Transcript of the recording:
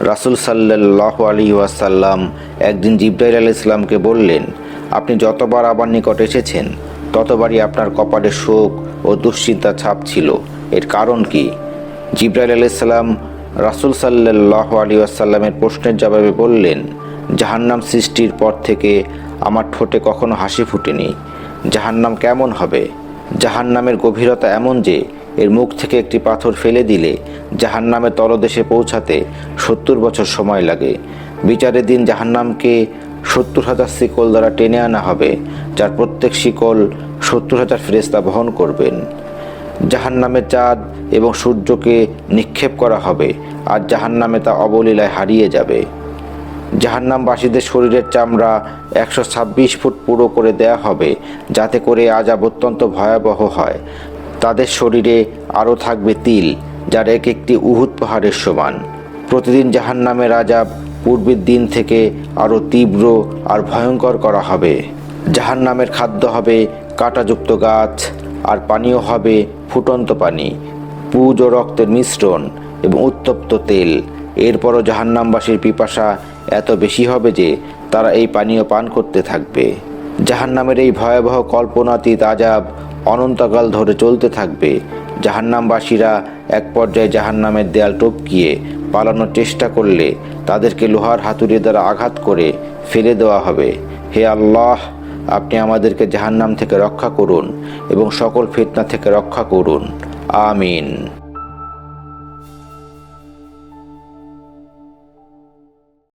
রাসুল সাল্লাহ আলী ওয়াসাল্লাম একদিন জিব্রাইল আল ইসলামকে বললেন, আপনি যতবার আমার নিকট এসেছেন, ততবারই আপনার কপালে শোক ও দুশ্চিন্তা ছাপ ছিল। এর কারণ কি? জিব্রাইল আলাইসাল্লাম রাসুল সাল্লাহ আলী আসাল্লামের প্রশ্নের জবাবে বললেন, জাহান্নাম সৃষ্টির পর থেকে আমার ঠোঁটে কখনো হাসি ফুটেনি। জাহান্নাম কেমন হবে? জাহান্নামের গভীরতা এমন যে এর মুখ থেকে একটি পাথর ফেলে দিলে জাহান্নামের তলদেশে পৌঁছাতে সত্তর বছর সময় লাগে। বিচারের দিন জাহান্নামকে সত্তর হাজার শিকল দ্বারা টেনে আনা হবে, যার প্রত্যেক শিকল সত্তর হাজার ফেরেস্তা বহন করবেন। জাহান্নামে চাঁদ এবং সূর্যকে নিক্ষেপ করা হবে, আর জাহান্নামে তা অবলীলায় হারিয়ে যাবে। জাহান্নামবাসীদের শরীরের চামড়া একশো ছাব্বিশ ফুট পুরো করে দেয়া হবে, যাতে করে আজাব অত্যন্ত ভয়াবহ হয়। তাদের শরীরে আরও থাকবে তিল, যার এক একটি উহুদ পাহাড়ের সমান। প্রতিদিন জাহান জাহান্নামের আজাব পূর্বের দিন থেকে আরও তীব্র আর ভয়ঙ্কর করা হবে। জাহান্নামের খাদ্য হবে কাঁটাযুক্ত গাছ, আর পানীয় হবে ফুটন্ত পানি, পুজ ও রক্তের মিশ্রণ এবং উত্তপ্ত তেল। এরপরও জাহান্নামবাসীর পিপাসা এত বেশি হবে যে তারা এই পানীয় পান করতে থাকবে। জাহান্নামের এই ভয়াবহ কল্পনাতীত আজাব অনন্তকাল ধরে চলতে থাকবে। জাহান্নামবাসীরা এক পর্যায়ে জাহান্নামের দেয়াল টপকিয়ে পালানোর চেষ্টা করলে তাদেরকে লোহার হাতুড়ি দ্বারা আঘাত করে ফেলে দেওয়া হবে। হে আল্লাহ, আপনি আমাদেরকে জাহান্নাম থেকে রক্ষা করুন এবং সকল ফিতনা থেকে রক্ষা করুন। আমিন।